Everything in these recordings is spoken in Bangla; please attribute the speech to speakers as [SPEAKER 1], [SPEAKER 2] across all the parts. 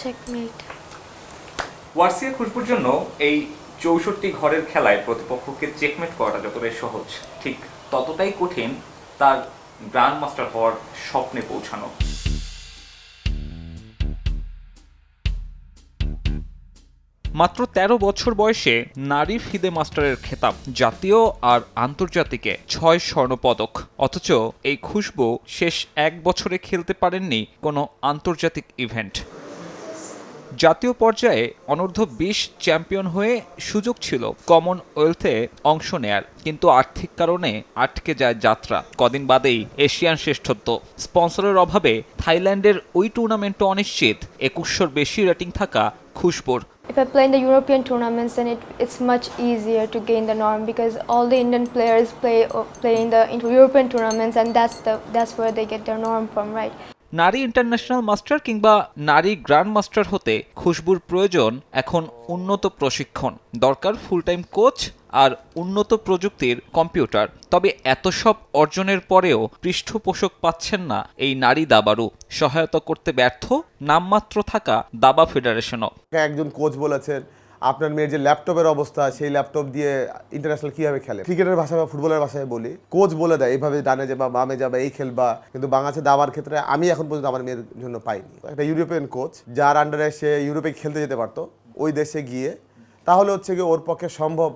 [SPEAKER 1] চেকমেট
[SPEAKER 2] ওয়ার্সিয়া খুশবুর জন্য এই চৌষট্টি ঘরের খেলায় প্রতিপক্ষকে চেকমেট করাটা যতটাই সহজ, ঠিক ততটাই কঠিন তার গ্র্যান্ড মাস্টার হওয়ার স্বপ্নে পৌঁছানো। মাত্র ১৩ বছর বয়সে নারী ফিদে মাস্টারের খেতাব, জাতীয় আর আন্তর্জাতিকে ছয় স্বর্ণপদক অথচ এই খুশবু শেষ এক বছরে খেলতে পারেননি কোনো আন্তর্জাতিক ইভেন্ট জাতীয় পর্যায়ে অনূর্ধ্ব বিশ চ্যাম্পিয়ন হয়ে সুযোগ ছিল কমনওয়েলথে অংশ নেয়ার কিন্তু আর্থিক কারণে আটকে যায় যাত্রা কদিন বাদেই এশিয়ান শ্রেষ্ঠত্ব স্পন্সরের অভাবে থাইল্যান্ডের ওই টুর্নামেন্টও অনিশ্চিত একুশশোর বেশি রেটিং থাকা খুশবুর
[SPEAKER 1] If I play in the European tournaments, then it, it's much easier to gain the norm because all the Indian players play play in the European tournaments, and that's the that's where they get their norm from, right?
[SPEAKER 2] নারী ইন্টারন্যাশনাল মাস্টার কিংবা নারী গ্র্যান্ড মাস্টার হতে খুশবুর প্রয়োজন এখন উন্নত প্রশিক্ষণ। দরকার ফুল টাইম কোচ আর উন্নত প্রযুক্তির কম্পিউটার তবে এত সব অর্জনের পরেও পৃষ্ঠপোষক পাচ্ছেন না এই নারী দাবারু সহায়তা করতে ব্যর্থ, নামমাত্র থাকা দাবা ফেডারেশনও
[SPEAKER 3] একজন কোচ বলেছেন আপনার মেয়ের যে ল্যাপটপের অবস্থা, সেই ল্যাপটপ দিয়ে ইন্টারন্যাশনাল কীভাবে খেলে? ক্রিকেটের ভাষায় বা ফুটবলের ভাষায় বলি, কোচ বলে দেয় এইভাবে ডানে যাবা, বামে যাবা, এই খেলবা। কিন্তু বাংলাদেশে দাবার ক্ষেত্রে আমি এখন পর্যন্ত আমার মেয়ের জন্য পাইনি। একটা ইউরোপিয়ান কোচ যার আন্ডারে সে ইউরোপে খেলতে যেতে পারতো, ওই দেশে গিয়ে, তাহলে হচ্ছে গিয়ে ওর পক্ষে সম্ভব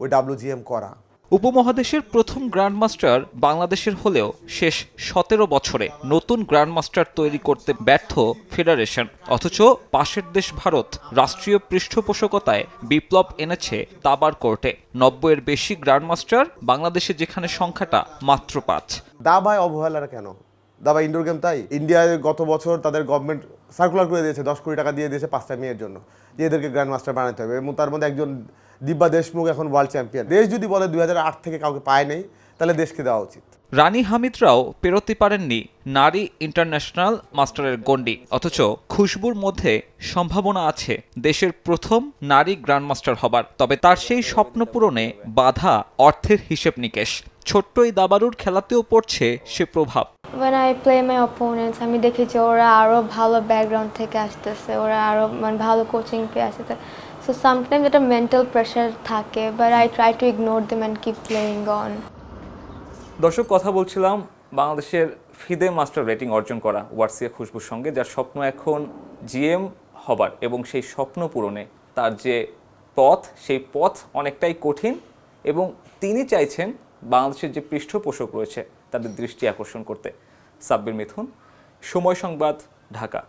[SPEAKER 3] ওই ডাব্লিউজিএম করা।
[SPEAKER 2] উপমহাদেশের প্রথম গ্র্যান্ডমাস্টার বাংলাদেশের হলেও শেষ সতেরো বছরে নতুন গ্র্যান্ডমাস্টার তৈরি করতে ব্যর্থ ফেডারেশন। অথচ পাশের দেশ ভারত রাষ্ট্রীয় পৃষ্ঠপোষকতায় বিপ্লব এনেছে দাবার কোর্টে। নব্বইয়ের বেশি গ্র্যান্ডমাস্টার বাংলাদেশে যেখানে সংখ্যাটা মাত্র পাঁচ।
[SPEAKER 3] দাবায় অবহেলার কেন? দাবা ইনডোর গেম তাই? ইন্ডিয়ায় গত বছর তাদের গভর্নমেন্ট সার্কুলার করে দিয়েছে, দশ কোটি টাকা দিয়ে দিয়েছে পাঁচটা মেয়ের জন্য, যে এদেরকে গ্র্যান্ড মাস্টার বানাতে হবে। এবং তার মধ্যে একজন দিব্যা দেশমুখ এখন ওয়ার্ল্ড চ্যাম্পিয়ন দেশ যদি বলে দু হাজার আট থেকে কাউকে পায় নেই তাহলে দেশকে দেওয়া উচিত।
[SPEAKER 2] রানী হামিদরাও পেরোতে পারেননি নারী ইন্টারন্যাশনাল মাস্টারের গণ্ডি অথচ খুশবুর মধ্যে সম্ভাবনা আছে দেশের প্রথম নারী গ্র্যান্ডমাস্টার হবার। তবে তার সেই স্বপ্ন পূরণে বাধা অর্থের হিসেব নিকেশ। ছোট্ট এই দাবারুর খেলাতেও পড়ছে সে প্রভাব।
[SPEAKER 1] When I play my opponents, আমি দেখি যে ওরা আরও ভালো ব্যাকগ্রাউন্ড থেকে আসতেছে ওরা আরও মানে ভালো কোচিং পেয়ে আসতেছে। সো সামটাইমস একটা মেন্টাল প্রেশার থাকে but I try to ignore them and keep playing on
[SPEAKER 2] দর্শক, কথা বলছিলাম বাংলাদেশের ফিদে মাস্টার রেটিং অর্জন করা ওয়ার্সিয়া খুশবুর সঙ্গে, যার স্বপ্ন এখন জিএম হবার এবং সেই স্বপ্ন পূরণে তার যে পথ, সেই পথ অনেকটাই কঠিন এবং তিনি চাইছেন বাংলাদেশের যে পৃষ্ঠপোষক রয়েছে তাদের দৃষ্টি আকর্ষণ করতে। সাব্বির মিথুন, সময় সংবাদ, ঢাকা।